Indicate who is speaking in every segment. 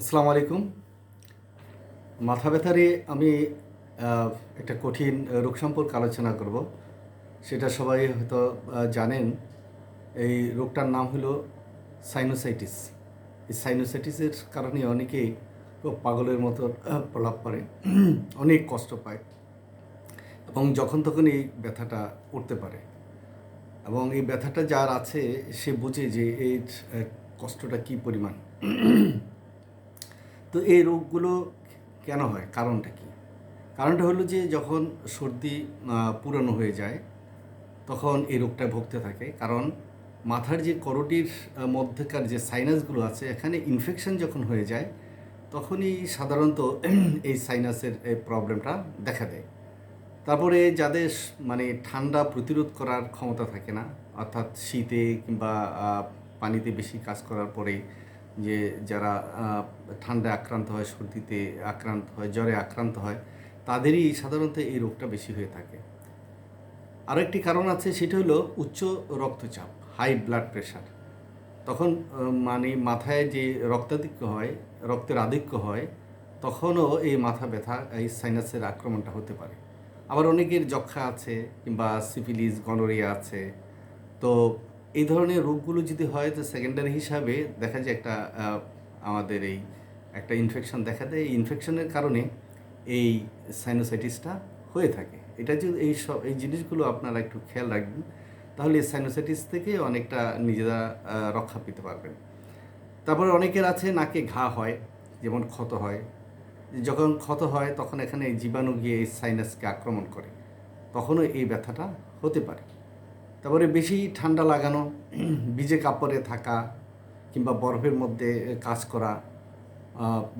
Speaker 1: আসসালামু আলাইকুম। মাথা ব্যথারে আমি একটা কঠিন রোগ সম্পর্কে আলোচনা করব। সেটা সবাই হয়তো জানেন, এই রোগটার নাম হলো সাইনোসাইটিস এই সাইনোসাইটিসের কারণে অনেকেই খুব পাগলের মতো প্রলাপ করে, অনেক কষ্ট পায় এবং যখন তখন এই ব্যথাটা উঠতে পারে। এবং এই ব্যথাটা যার আছে, সে বুঝে যে এই কষ্টটা কী পরিমাণ। তো এই রোগগুলো কেন হয়? কারণটা কি? কারণটা হলো যে যখন সর্দি পুরানো হয়ে যায়, তখন এই রোগটা ভুগতে থাকে। কারণ মাথার যে করটির মধ্যেকার যে সাইনাসগুলো আছে, এখানে ইনফেকশন যখন হয়ে যায়, তখনই সাধারণত এই সাইনাসের এই প্রবলেমটা দেখা দেয়। তারপরে যাদের মানে ঠান্ডা প্রতিরোধ করার ক্ষমতা থাকে না, অর্থাৎ শীতে কিংবা পানিতে বেশি কাজ করার পরে যে যারা ঠান্ডায় আক্রান্ত হয়, সর্দিতে আক্রান্ত হয়, জ্বরে আক্রান্ত হয়, তাদেরই সাধারণত এই রোগটা বেশি হয়ে থাকে। আরও একটি কারণ আছে, সেটা হলো উচ্চ রক্তচাপ হাই ব্লাড প্রেশার তখন মানে মাথায় যে রক্তাধিক্য হয়, রক্তের আধিক্য হয়, তখনও এই মাথা ব্যথা, এই সাইনাসের আক্রমণটা হতে পারে। আবার অনেকের যক্ষা আছে কিংবা সিফিলিস গনোরিয়া আছে। তো এই ধরনের রোগগুলো যদি হয়, তো সেকেন্ডারি হিসাবে দেখা যায় একটা আমাদের এই একটা ইনফেকশন দেখা দেয়। এই ইনফেকশনের কারণে এই সাইনোসাইটিসটা হয়ে থাকে। এটা যদি এই সব, এই জিনিসগুলো আপনারা একটু খেয়াল রাখবেন, তাহলে এই সাইনোসাইটিস থেকে অনেকটা নিজেরা রক্ষা পেতে পারবেন। তারপরে অনেকের আছে, নাকে ঘা হয়, যেমন ক্ষত হয়। যখন ক্ষত হয়, তখন এখানে জীবাণু গিয়ে এই সাইনাসকে আক্রমণ করে। তখনও এই ব্যথাটা হতে পারে। তারপরে বেশি ঠান্ডা লাগানো, ভিজে কাপড়ে থাকা, কিংবা বরফের মধ্যে কাজ করা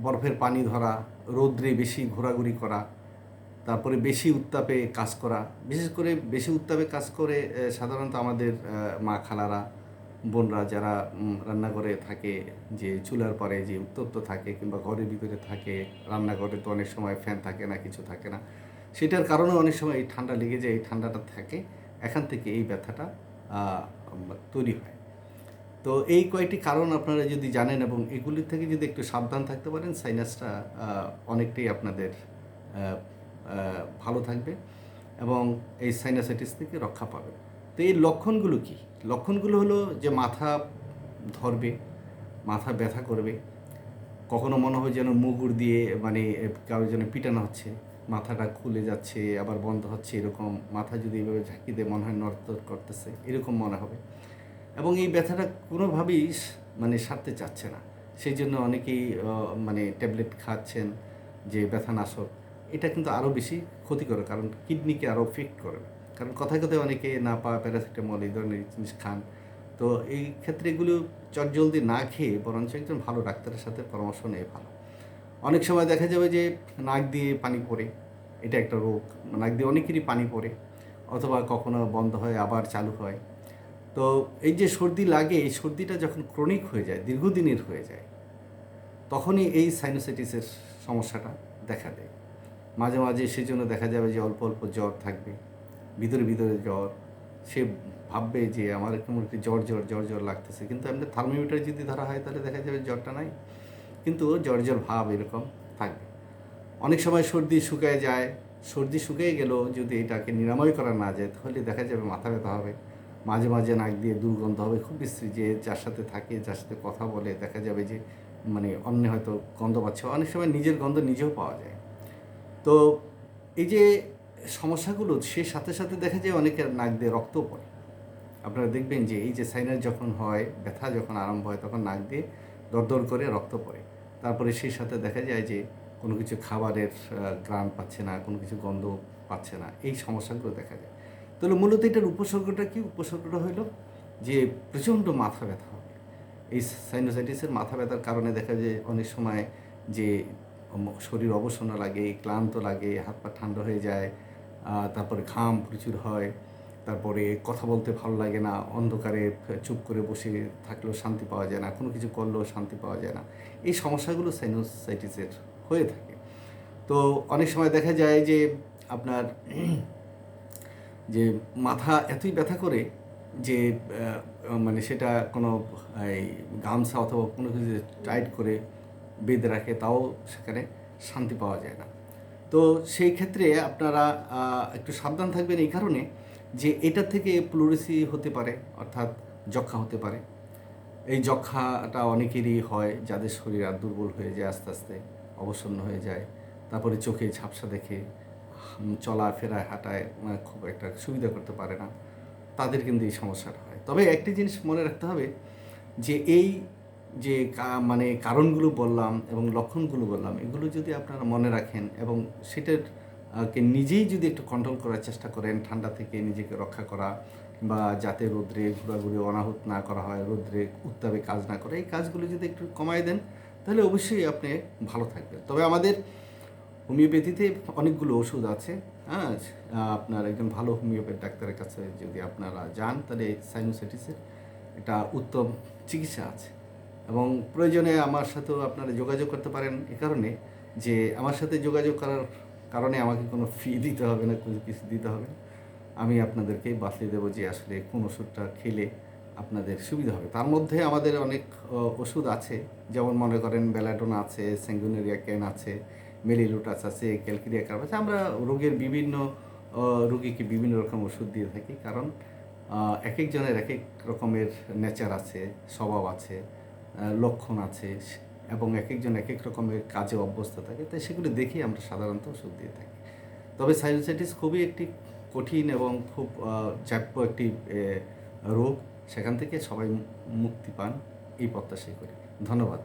Speaker 1: বরফের পানি ধরা, রৌদ্রে বেশি ঘোরাঘুরি করা, তারপরে বেশি উত্তাপে কাজ করা, বিশেষ করে বেশি উত্তাপে কাজ করে সাধারণত আমাদের মা খালারা, বোনরা যারা রান্নাঘরে থাকে, যে চুলার পরে যে উত্তপ্ত থাকে, কিংবা ঘরের ভিতরে থাকে, রান্নাঘরে তো অনেক সময় ফ্যান থাকে না, কিছু থাকে না, সেটার কারণে অনেক সময় এই ঠান্ডা লেগে যায়, এই ঠান্ডাটা থাকে। এখান থেকে এই ব্যথাটা তৈরি হয়। তো এই কয়েকটি কারণ আপনারা যদি জানেন এবং এগুলি থেকে যদি একটু সাবধান থাকতে পারেন সাইনাসটা অনেকটাই আপনাদের ভালো থাকবে এবং এই সাইনাসাইটিস থেকে রক্ষা পাবে তো এই লক্ষণগুলো কি? লক্ষণগুলো হলো যে মাথা ধরবে, মাথা ব্যথা করবে, কখনো মনে হয় যেন মুগুর দিয়ে মানে কারও যেন পিটানো হচ্ছে মাথাটা খুলে যাচ্ছে, আবার বন্ধ হচ্ছে, এরকম মাথা যদি এভাবে ঝাঁকি দিয়ে মনে হয় নড়তড় করতেছে, এরকম মনে হবে। এবং এই ব্যথাটা কোনোভাবেই মানে সারতে চাচ্ছে না। সেই জন্য অনেকেই মানে ট্যাবলেট খাচ্ছেন যে ব্যথানাশক, এটা কিন্তু আরও বেশি ক্ষতিকর, কারণ কিডনিকে আরও এফেক্ট করে। কারণ কথায় কথায় অনেকে না পা প্যারাসিটামল, এই ধরনের জিনিস খান। তো এই ক্ষেত্রে এগুলো চটজলদি না খেয়ে বরঞ্চ একজন ভালো ডাক্তারের সাথে পরামর্শ নেওয়া ভালো। অনেক সময় দেখা যাবে যে নাক দিয়ে পানি পড়ে, এটা একটা রোগ। নাক দিয়ে অনেকেরই পানি পড়ে, অথবা কখনো বন্ধ হয় আবার চালু হয়। তো এই যে সর্দি লাগে, এই সর্দিটা যখন ক্রনিক হয়ে যায়, দীর্ঘদিনের হয়ে যায়, তখনই এই সাইনোসাইটিসের সমস্যাটা দেখা দেয়। মাঝে মাঝে সেজন্য দেখা যাবে যে অল্প অল্প জ্বর থাকবে, ভিতরে ভিতরে জ্বর। সে ভাববে যে আমার কেমন একটু জ্বর জ্বর জ্বর জ্বর লাগতেছে। কিন্তু এমনি থার্মোমিটার যদি ধরা হয়, তাহলে দেখা যাবে জ্বরটা নাই। কিন্তু জ্বর জ্বর ভাব এরকম থাকবে। অনেক সময় সর্দি শুকায় যায়, সর্দি শুকিয়ে গেলেও যদি এটাকে নিরাময় করা না যায়, তাহলে দেখা যাবে মাথা ব্যথা হবে। মাঝে মাঝে নাক দিয়ে দুর্গন্ধ হবে, খুব বিশ্রী যে যার সাথে থাকে, যার সাথে কথা বলে, দেখা যাবে যে মানে অন্য হয়তো গন্ধ পাচ্ছে। অনেক সময় নিজের গন্ধ নিজেও পাওয়া যায়। তো এই যে সমস্যাগুলো, সে সাথে সাথে দেখা যায় অনেকের নাক দিয়ে রক্ত পড়ে। আপনারা দেখবেন যে এই যে সাইনাস যখন হয়, ব্যথা যখন আরম্ভ হয়, তখন নাক দিয়ে দরদর করে রক্ত পড়ে। তারপরে সেই সাথে দেখা যায় যে কোনো কিছু খাবারের গ্রাণ পাচ্ছে না, কোনো কিছু গন্ধ পাচ্ছে না, এই সমস্যাগুলো দেখা যায়। তাহলে মূলত এটার উপসর্গটা কি? উপসর্গটা হলো যে প্রচণ্ড মাথা ব্যথা হবে। এই সাইনোসাইটিসের মাথা ব্যথার কারণে দেখা যায় অনেক সময় যে শরীর অবসন্ন লাগে, ক্লান্ত লাগে, হাত পা ঠান্ডা হয়ে যায় তারপরে ঘাম প্রচুর হয়। তারপরে কথা বলতে ভালো লাগে না, অন্ধকারে চুপ করে বসে থাকলেও শান্তি পাওয়া যায় না, কোনো কিছু করলেও শান্তি পাওয়া যায় না। এই সমস্যাগুলো সাইনোসাইটিসের হয়ে থাকে। তো অনেক সময় দেখা যায় যে আপনার যে মাথা এতই ব্যথা করে যে মানে সেটা কোনো, এই গামছা অথবা কোনো কিছু টাইট করে বেঁধে রাখে তাও সেখানে শান্তি পাওয়া যায় না। তো সেই ক্ষেত্রে আপনারা একটু সাবধান থাকবেন এই কারণে যে এটা থেকে প্লুরেসি হতে পারে অর্থাৎ যক্ষা হতে পারে। এই যক্ষাটা অনেকেরই হয় যাদের শরীর আর দুর্বল হয়ে যায় আস্তে আস্তে অবসন্ন হয়ে যায়। তারপরে চোখে ঝাপসা দেখে হাম, চলাফেরায় হাঁটায় খুব একটা সুবিধা করতে পারে না। তাদের কিন্তু এই সমস্যাটা হয়। তবে একটি জিনিস মনে রাখতে হবে যে এই যে মানে কারণগুলো বললাম এবং লক্ষণগুলো বললাম এগুলো যদি আপনারা মনে রাখেন এবং সেটার কে নিজেই যদি একটু কন্ট্রোল করার চেষ্টা করেন, ঠান্ডা থেকে নিজেকে রক্ষা করা বা যাতে রোদ্রে ঘোরাঘুরি অনাহত না করা হয়, রোদ্রে উত্তাপে কাজ না করে, এই কাজগুলো যদি একটু কমায় দেন, তাহলে অবশ্যই আপনি ভালো থাকবেন। তবে আমাদের হোমিওপ্যাথিতে অনেকগুলো ওষুধ আছে হ্যাঁ? আপনার একজন ভালো হোমিওপ্যাথ ডাক্তারের কাছে যদি আপনারা যান, তাহলে সাইনোসাইটিসের এটা উত্তম চিকিৎসা আছে। এবং প্রয়োজনে আমার সাথেও আপনারা যোগাযোগ করতে পারেন, এ কারণে যে আমার সাথে যোগাযোগ করার কারণে আমাকে কোনো ফি দিতে হবে না, কোনো কিছু দিতে হবে না। আমি আপনাদেরকে বাতলিয়ে দেবো যে আসলে কোন ওষুধটা খেলে আপনাদের সুবিধা হবে। তার মধ্যে আমাদের অনেক ওষুধ আছে। যেমন মনে করেন বেলাডোন আছে স্যাঙ্গুনেরিয়া ক্যান আছে, মেলিলুটাস আছে ক্যালকেরিয়া কার্ব আছে। আমরা রোগের বিভিন্ন রোগীকে বিভিন্ন রকম ওষুধ দিয়ে থাকি। কারণ এক একজনের এক এক রকমের নেচার আছে, স্বভাব আছে লক্ষণ আছে। এবং এক একজন এক এক রকমের কাজে অভ্যস্ত থাকে, তাই সেগুলো দেখেই আমরা সাধারণত ওষুধ দিয়ে থাকি। তবে সাইনোসাইটিস খুবই একটি কঠিন এবং খুব চাপ্য একটি রোগ। সেখান থেকে সবাই মুক্তি পান, এই প্রত্যাশাই করি। ধন্যবাদ।